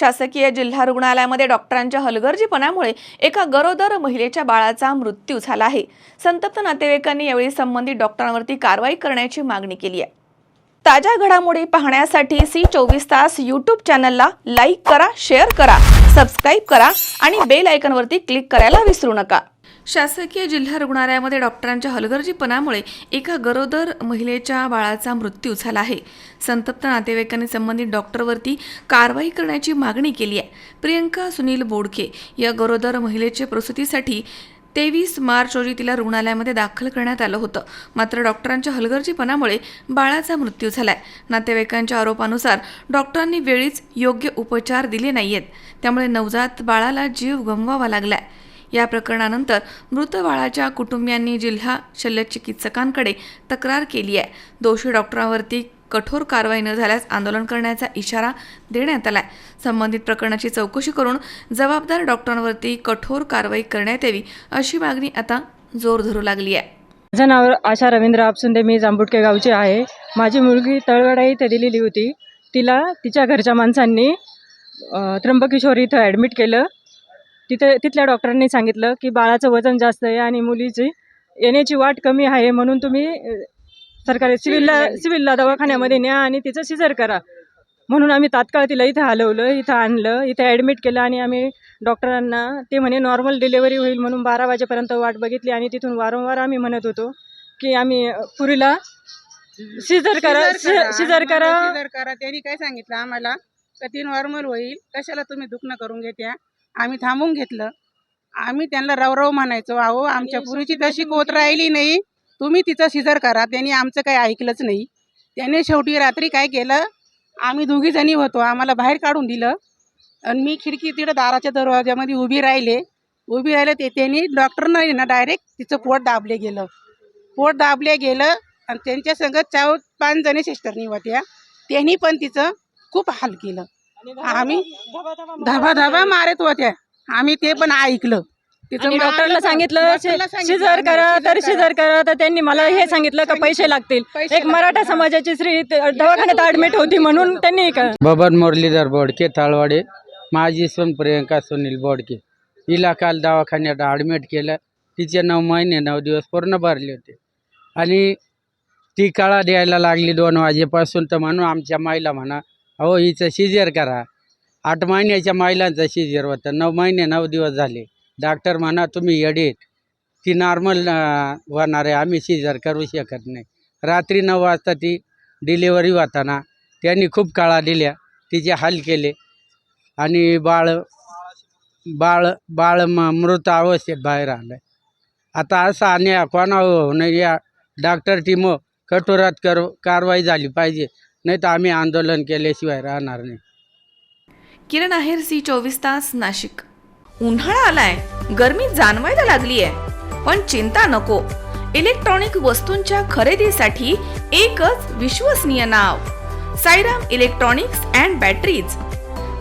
शासकीय जिल्हा रुग्णालयामध्ये डॉक्टरांच्या हलगर्जीपणामुळे एका गरोदर महिलेच्या बाळाचा मृत्यू झाला आहे. संतप्त नातेवाईकांनी यावेळी संबंधित डॉक्टरांवरती कारवाई करण्याची मागणी केली आहे. ताज्या घडामोडी पाहण्यासाठी सी चोवीस तास यूट्यूब चॅनलला लाईक करा शेअर करा सबस्क्राईब करा आणि बेल आयकनवरती क्लिक करायला विसरू नका. शासकीय जिल्हा रुग्णालयामध्ये डॉक्टरांच्या हलगर्जीपणामुळे एका गरोदर महिलेच्या बाळाचा मृत्यू झाला आहे. संतप्त नातेवाईकांनी संबंधित डॉक्टरवरती कारवाई करण्याची मागणी केली आहे. प्रियंका सुनील बोडके या गरोदर महिलेच्या प्रसूतीसाठी तेवीस मार्च रोजी तिला रुग्णालयामध्ये दाखल करण्यात आलं होतं. मात्र डॉक्टरांच्या हलगर्जीपणामुळे बाळाचा मृत्यू झालाय. नातेवाईकांच्या आरोपानुसार डॉक्टरांनी वेळीच योग्य उपचार दिले नाहीयेत. त्यामुळे नवजात बाळाला जीव गमवावा लागलाय. या प्रकरणानंतर मृत बाळाच्या कुटुंबियांनी जिल्हा शल्यचिकित्सकांकडे तक्रार केली आहे. दोषी डॉक्टरांवरती कठोर कारवाई न झाल्यास आंदोलन करण्याचा इशारा देण्यात आला आहे संबंधित प्रकरणाची चौकशी करून जबाबदार डॉक्टरांवरती कठोर कारवाई करण्यात यावी अशी मागणी आता जोर धरू लागली आहे. माझं नाव आशा रवींद्र आपसुंदे. मी जांबुटके गावची आहे. माझी मुलगी तळवडा इथे दिलेली होती. तिला तिच्या घरच्या माणसांनी अ, त्र्यंबकेश्वर इथं ॲडमिट केलं. तिथे तिथल्या डॉक्टरांनी सांगितलं की बाळाचं वजन जास्त आहे आणि मुलीची येण्याची वाट कमी आहे म्हणून तुम्ही सरकारी सिव्हिलला सिव्हिलला दवाखान्यामध्ये न्या आणि तिचं सिजर करा. म्हणून आम्ही तात्काळ तिला इथं हलवलं इथं आणलं इथं ॲडमिट केलं आणि आम्ही डॉक्टरांना ते म्हणे नॉर्मल डिलेवरी होईल म्हणून बारा वाजेपर्यंत वाट बघितली आणि तिथून वारंवार आम्ही म्हणत होतो की आम्ही पुरीला सिजर करा सिजर करा. सिजर करा. त्यांनी काय सांगितलं आम्हाला? का ती नॉर्मल होईल कशाला तुम्ही दुखणं करून घेत्या? आम्ही थांबून घेतलं. आम्ही त्यांना रवरव म्हणायचो अहो आमच्या पुरीची तशी कोत राहिली नाही. तुम्ही तिचं सिजर करा. त्यांनी आमचं काही ऐकलंच नाही. त्याने शेवटी रात्री काय केलं? आम्ही दोघीजणी होतो. आम्हाला बाहेर काढून दिलं. आणि मी खिडकी तिकडं दाराच्या दरवाज्यामध्ये उभी राहिले. उभी राहिले ते त्यांनी डॉक्टरनं ना डायरेक्ट तिचं पोट दाबले गेलं. पोट दाबले गेलं आणि त्यांच्या संगत चार पाच जणी सिस्टरनी होत्या. त्यांनी पण तिचं खूप हाल केलं. आम्ही धाबा धाबा मारत होत्या. आम्ही ते पण ऐकलं. मारलं डॉक्टरला. सांगितलं आम्ही, करा तर करा. सिजर करा तर त्यांनी मला हे सांगितलं का पैसे लागतील. एक मराठा. समाजाची स्त्री दवाखान्यात ऍडमिट होती म्हणून त्यांनी का बबन मुरलीधर बोडके ताळवाडे माझी सून प्रियंका सुनील बोडके. हिला काल दवाखान्यात ॲडमिट केलं. तिचे नऊ महिने नऊ दिवस पूर्ण भरले होते. आणि ती काळा द्यायला लागली दोन वाजेपासून तर म्हणून आमच्या माईला म्हणा अहो हिचं सिजर करा. आठ महिन्याच्या महिलांचं सिजर होतं. नऊ महिने नऊ दिवस झाले. डॉक्टर म्हणा तुम्ही एडिट ती नॉर्मल होणार आहे. आम्ही सिजर करू शकत नाही. रात्री नऊ वाजता ती डिलिव्हरी होताना त्यांनी खूप काळा दिल्या. तिचे हाल केले. आणि बाळ बाळ बाळ म मृत अवस्थेत बाहेर आलं आता असं आणि कोणा होऊ नये. या डॉक्टर टीम कठोरात कर कारवाई झाली पाहिजे. नाही तर आम्ही आंदोलन केल्याशिवाय राहणार नाही. किरण आहेर सी चोवीस तास नाशिक. उन्हाळा आलाय. गर्मी जाणवायला लागली आहे पण चिंता नको. इलेक्ट्रॉनिक वस्तूंच्या खरेदीसाठी एकच विश्वसनीय नाव. Sairam electronics and batteries.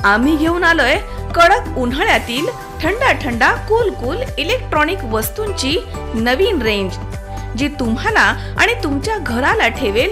आम्ही घेऊन आलोय कडक उन्हाळ्यातील थंडा थंडा कूल कूल इलेक्ट्रॉनिक वस्तूंची नवीन रेंज जी तुम्हाला आणि तुमच्या घराला ठेवेल